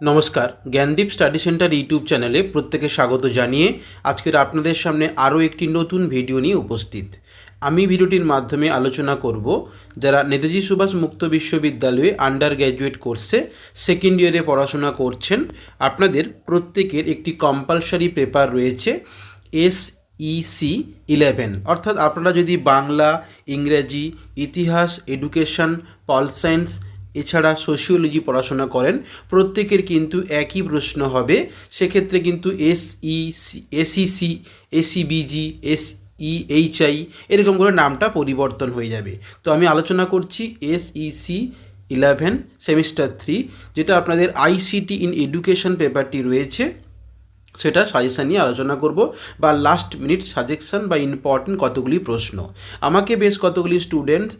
নমস্কার Gyandeep study centre YouTube চ্যানেলে প্রত্যেকে স্বাগত জানিয়ে আজকের আপনাদের সামনে আরও একটি নতুন ভিডিও নিয়ে উপস্থিত। আমি ভিডিওটির মাধ্যমে আলোচনা করব যারা নেতাজি সুভাষ মুক্ত বিশ্ববিদ্যালয়ে আন্ডার গ্র্যাজুয়েট কোর্সে সেকেন্ড ইয়ারে পড়াশোনা করছেন, আপনাদের প্রত্যেকের একটি কম্পালসারি পেপার রয়েছে এস ইসি ইলেভেন। অর্থাৎ আপনারা যদি বাংলা, ইংরেজি, ইতিহাস, এডুকেশন, পল সায়েন্স এছাড়া সোশিওলজি পড়াশোনা করেন, প্রত্যেকের কিন্তু একই প্রশ্ন হবে, সেক্ষেত্রে কিন্তু SE SEC SEBG S E H I এরকম করে নামটা পরিবর্তন হয়ে যাবে। তো আমি আলোচনা করছি এসইসি ইলেভেন সেমিস্টার থ্রি যেটা আপনাদের আইসিটি ইন এডুকেশন পেপারটি রয়েছে। সেটা সাজেশান নিয়ে আলোচনা করব। বা লাস্ট মিনিট সাজেশান বা ইম্পর্টেন্ট কতগুলি প্রশ্ন। আমাকে বেশ কতগুলি স্টুডেন্ট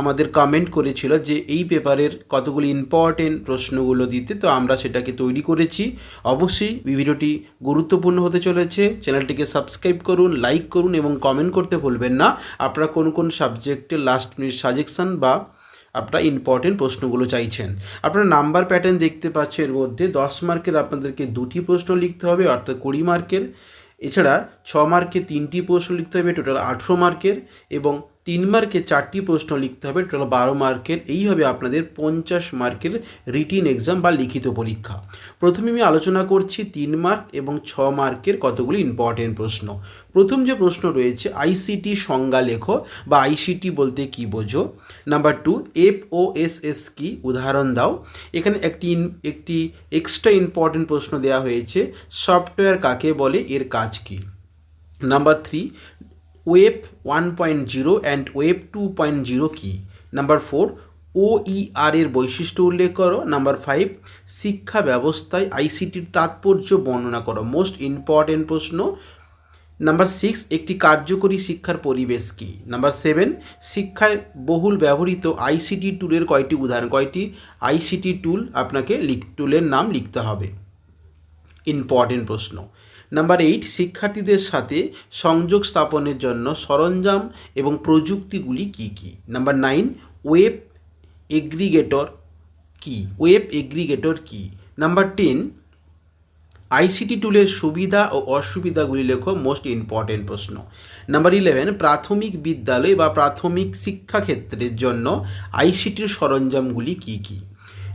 আমাদের কমেন্ট করেছিল যে এই পেপারের কতগুলি ইম্পর্টেন্ট প্রশ্নগুলো দিতে, তো আমরা সেটাকে তৈরি করেছি। অবশ্যই ভিডিওটি গুরুত্বপূর্ণ হতে চলেছে। চ্যানেলটিকে সাবস্ক্রাইব করুন লাইক করুন এবং কমেন্ট করতে ভুলবেন না। আপনারা কোন কোন সাবজেক্টে লাস্ট মিনিট সাজেশান বা আপনারা ইম্পর্টেন্ট প্রশ্নগুলো চাইছেন। আপনারা নাম্বার প্যাটার্ন দেখতে পাচ্ছেন এর মধ্যে দশ মার্কের আপনাদেরকে দুটি প্রশ্ন লিখতে হবে, অর্থাৎ কুড়ি মার্কের এছাড়া ছ মার্কে তিনটি প্রশ্ন লিখতে হবে টোটাল আঠেরো মার্কের এবং তিন মার্কে চারটি প্রশ্ন লিখতে হবে, টোটাল বারো মার্কের। এই হবে আপনাদের পঞ্চাশ মার্কের রিটিন এক্সাম বা লিখিত পরীক্ষা। প্রথমে আমি আলোচনা করছি তিন মার্ক এবং ছ মার্কের কতগুলি ইম্পর্টেন্ট প্রশ্ন। প্রথম যে প্রশ্ন রয়েছে আইসিটি সংজ্ঞা লেখো বা আইসিটি বলতে কি বোঝো? Number two F O S S কি? উদাহরণ দাও। এখানে একটি একটি এক্সট্রা ইম্পর্টেন্ট প্রশ্ন দেওয়া হয়েছে সফটওয়্যার কাকে বলে, এর কাজ কী? Number three web one point zero and web two point zero key? Number four OER এর বৈশিষ্ট্য উল্লেখ করো। নাম্বার ফাইভ শিক্ষা ব্যবস্থায় আইসিটির তাৎপর্য বর্ণনা করো। মোস্ট ইম্পর্টেন্ট প্রশ্ন। নাম্বার সিক্স একটি কার্যকরী শিক্ষার পরিবেশ কী? নাম্বার সেভেন শিক্ষায় বহুল ব্যবহৃত আইসিটি টুলের কয়টি উদাহরণ? কয়টি? আইসিটি টুল আপনাকে লিখ টুলের নাম লিখতে হবে। ইম্পর্টেন্ট প্রশ্ন। নাম্বার এইট শিক্ষার্থীদের সাথে সংযোগ স্থাপনের জন্য সরঞ্জাম এবং প্রযুক্তিগুলি কী কী? নাম্বার নাইন ওয়েব এগ্রিগেটর কী? ওয়েব এগ্রিগেটর কী? নাম্বার টেন আইসিটি টুলের সুবিধা ও অসুবিধাগুলি লেখো মোস্ট ইম্পর্টেন্ট প্রশ্ন। নাম্বার ইলেভেন প্রাথমিক বিদ্যালয় বা প্রাথমিক শিক্ষাক্ষেত্রের জন্য আইসিটির সরঞ্জামগুলি কী কী?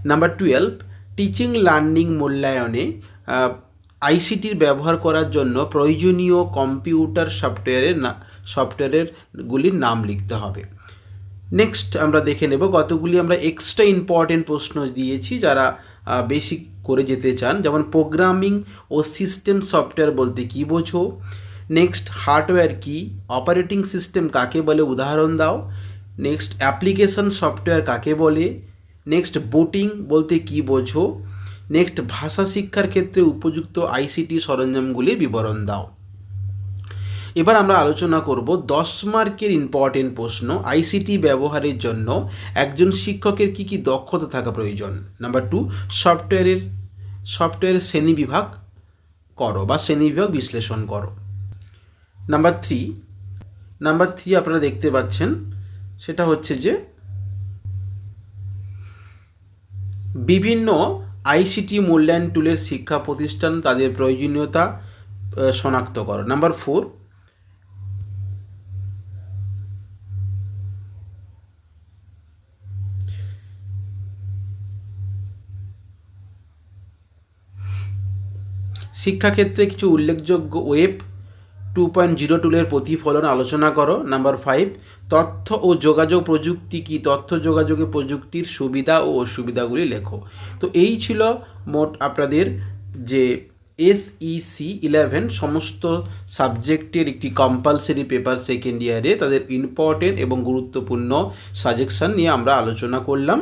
নাম্বার টুয়েলভ টিচিং লার্নিং মূল্যায়নে আইসিটির ব্যবহার করার জন্য প্রয়োজনীয় কম্পিউটার সফটওয়্যারের না, সফটওয়্যারের গুলির নাম লিখতে হবে। নেক্সট আমরা দেখে নেব কতগুলি আমরা এক্সট্রা ইম্পর্টেন্ট প্রশ্ন দিয়েছি যারা বেশি করে যেতে চান। যেমন প্রোগ্রামিং ও সিস্টেম সফটওয়্যার বলতে কী বোঝো? নেক্সট হার্ডওয়্যার কি? অপারেটিং সিস্টেম কাকে বলে? উদাহরণ দাও। নেক্সট অ্যাপ্লিকেশন সফটওয়্যার কাকে বলে? নেক্সট বোটিং বলতে কী বোঝো? নেক্সট ভাষা শিক্ষার ক্ষেত্রে উপযুক্ত আইসিটি সরঞ্জামগুলির বিবরণ দাও। এবার আমরা আলোচনা করব দশ মার্কের ইম্পর্টেন্ট প্রশ্ন আইসিটি ব্যবহারের জন্য একজন শিক্ষকের কি কি দক্ষতা থাকা প্রয়োজন? নাম্বার টু সফটওয়্যারের সফটওয়্যারের শ্রেণীবিভাগ করো বা শ্রেণীবিভাগ বিশ্লেষণ করো। নাম্বার থ্রি নাম্বার থ্রি আপনারা দেখতে পাচ্ছেন, সেটা হচ্ছে যে বিভিন্ন আইসিটি মূল্যায়ন টুলের শিক্ষা প্রতিষ্ঠান তাদের প্রয়োজনীয়তা শনাক্ত করো নাম্বার ফোর। শিক্ষাক্ষেত্রে কিছু উল্লেখযোগ্য ওয়েব টু পয়েন্ট জিরো টুলের প্রতিফলন আলোচনা করো। নাম্বার ফাইভ তথ্য ও যোগাযোগ প্রযুক্তি কি? তথ্য, যোগাযোগে প্রযুক্তির সুবিধা ও অসুবিধাগুলি লেখো। তো এই ছিল মোট আপনাদের যে এসইসি ইলেভেন সমস্ত সাবজেক্টের একটি কম্পালসারি পেপার সেকেন্ড ইয়ারে তাদের ইম্পর্টেন্ট এবং গুরুত্বপূর্ণ সাজেকশান নিয়ে আমরা আলোচনা করলাম।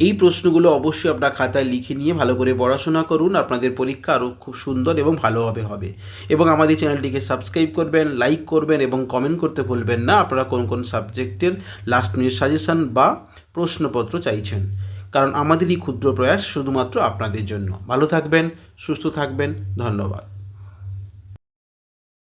এই প্রশ্নগুলো অবশ্যই আপনার খাতায় লিখে নিয়ে ভালো করে পড়াশোনা করুন। আপনাদের পরীক্ষা আরও খুব সুন্দর এবং ভালোভাবে হবে এবং আমাদের চ্যানেলটিকে সাবস্ক্রাইব করবেন লাইক করবেন এবং কমেন্ট করতে ভুলবেন না। আপনারা কোন কোন সাবজেক্টের লাস্ট মিনিট সাজেশান বা প্রশ্নপত্র চাইছেন? কারণ আমাদেরই ক্ষুদ্র প্রয়াস শুধুমাত্র আপনাদের জন্য। ভালো থাকবেন, সুস্থ থাকবেন। ধন্যবাদ।